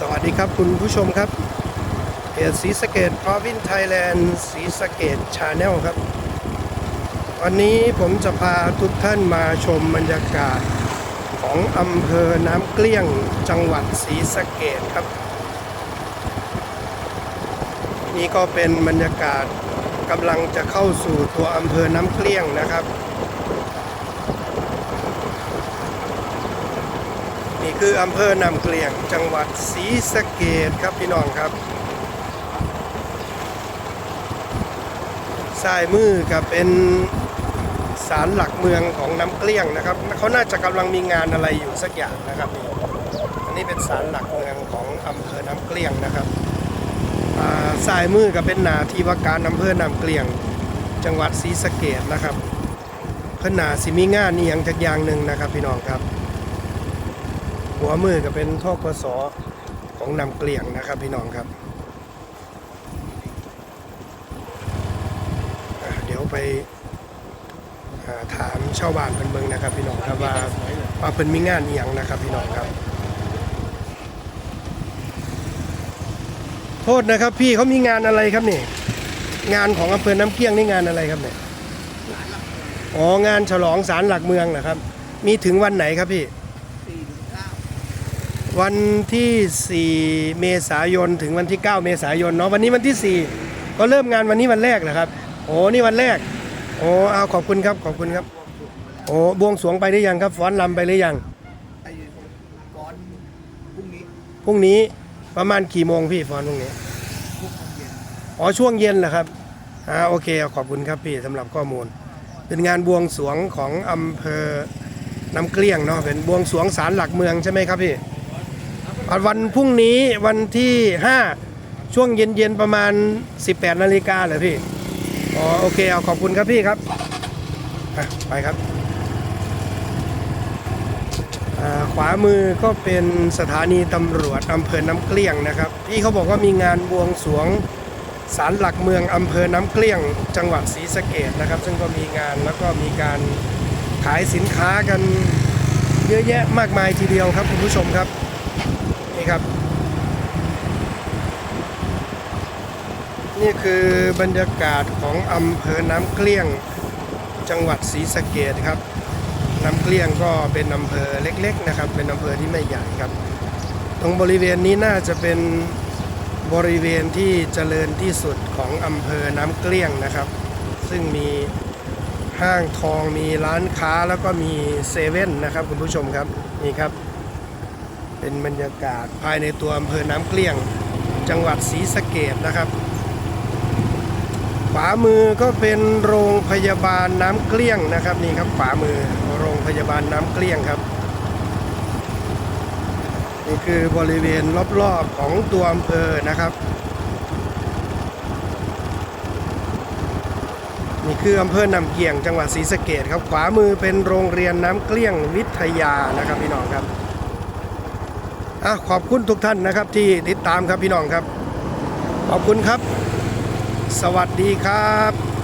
สวัสดีครับคุณผู้ชมครับเพจสีสเกตพรวินไทยแลนด์สีสเกตชาแนลครับ วันนี้ผมจะพาทุกท่านมาชมบรรยากาศของอำเภอน้ำเกลี้ยงจังหวัดศรีสะเกตครับ นี่ก็เป็นบรรยากาศกำลังจะเข้าสู่ตัวอำเภอน้ำเกลี้ยงนะครับ นี่คืออำเภอนำเกลียงจังหวัดศรีสะเกดครับพี่น้องครับซ้ายมือกับเป็นศาลหลักเมืองของน้ำเกลี้ยงนะครับเขาน่าจะกำลังมีงานอะไรอยู่สักอย่างนะครับนี่อันนี้เป็นศาลหลักเมืองของอำเภอน้ำเกลี้ยงนะครับอ่าซ้ายมือกับเป็นนาที่ว่าการอำเภอน้ำเกลี้ยง จังหวัดศรีสะเกดนะครับเพิ่นนาสิมีงานนี่ยังจักอย่างหนึ่งนะครับพี่น้องครับ หัวมือก็เป็นท่อกสของนำเกลี่ยงนะครับพี่น้องครับ เดี๋ยวไปถามชาวบ้านเพิ่นเบิ่งนะครับ พี่น้องครับว่าว่าเพิ่นมีงานอีหยังนะครับ พี่น้องครับ โทษนะครับ พี่เขามีงานอะไรครับนี่งานของอำเภอน้ำเกลี้ยงนี่งานอะไรครับเนี่ยอ๋องานฉลองศาลหลักเมืองนะครับ มีถึงวันไหนครับพี่ วันที่ 4 เมษายนถึงวันที่ 9 เมษายนเนาะวันนี้วันที่ 4 ก็เริ่มงานวันนี้วันแรกเหรอครับ โอ้นี่วันแรก โอ้เอาขอบคุณครับขอบคุณครับ โอ้บวงสรวงไปหรือยังครับฟ้อนลำไปหรือยังไอ้ก่อนพรุ่งนี้พรุ่งนี้ประมาณกี่โมงพี่ฟ้อนพรุ่งนี้พรุ่งเย็นอ๋อช่วงเย็นเหรอครับอ่าโอเคขอบคุณครับพี่สำหรับข้อมูล เป็นงานบวงสรวงของอำเภอน้ำเกลี้ยงเนาะเป็นบวงสรวงศาลหลักเมืองใช่ไหมครับพี่อ่า วันพรุ่งนี้วันที่ 5 ช่วงเย็นๆประมาณ 18นาฬิกาเหรอพี่อ๋อโอเคเอาขอบคุณครับพี่ครับไปครับขวามือก็เป็นสถานีตำรวจอำเภอน้ำเกลี้ยงนะครับพี่เขาบอกว่ามีงานบวงสวงศาลหลักเมืองอำเภอน้ำเกลี้ยง จังหวัดศรีสะเกดนะครับ ซึ่งก็มีงานแล้วก็มีการขายสินค้ากันเยอะแยะมากมายทีเดียวครับคุณผู้ชมครับ นี่ครับ นี่คือบรรยากาศของอำเภอน้ำเกลี้ยงจังหวัดศรีสะเกดครับ น้ำเกลี้ยงก็เป็นอำเภอเล็กๆนะครับ เป็นอำเภอที่ไม่ใหญ่ครับ ตรงบริเวณนี้น่าจะเป็นบริเวณที่เจริญที่สุดของอำเภอน้ำเกลี้ยงนะครับ ซึ่งมีห้างทองมีร้านค้าแล้วก็มีเซเว่นนะครับคุณผู้ชมครับนี่ครับ เป็นบรรยากาศภายในตัวอำเภอน้ำเกลี้ยง จังหวัดศรีสะเกดนะครับขวามือก็เป็นโรงพยาบาลน้ำเกลี้ยงนะครับนี่ครับขวามือโรงพยาบาลน้ำเกลี้ยงครับนี่คือบริเวณรอบๆของตัวอำเภอนะครับ นี่คืออำเภอนำเกียงจังหวัดศรีสะเกดครับขวามือเป็นโรงเรียนน้ำเกลี้ยงวิทยานะครับพี่น้องครับ อะขอบคุณทุกท่านนะครับที่ติดตามครับพี่น้องครับ ขอบคุณครับ สวัสดีครับ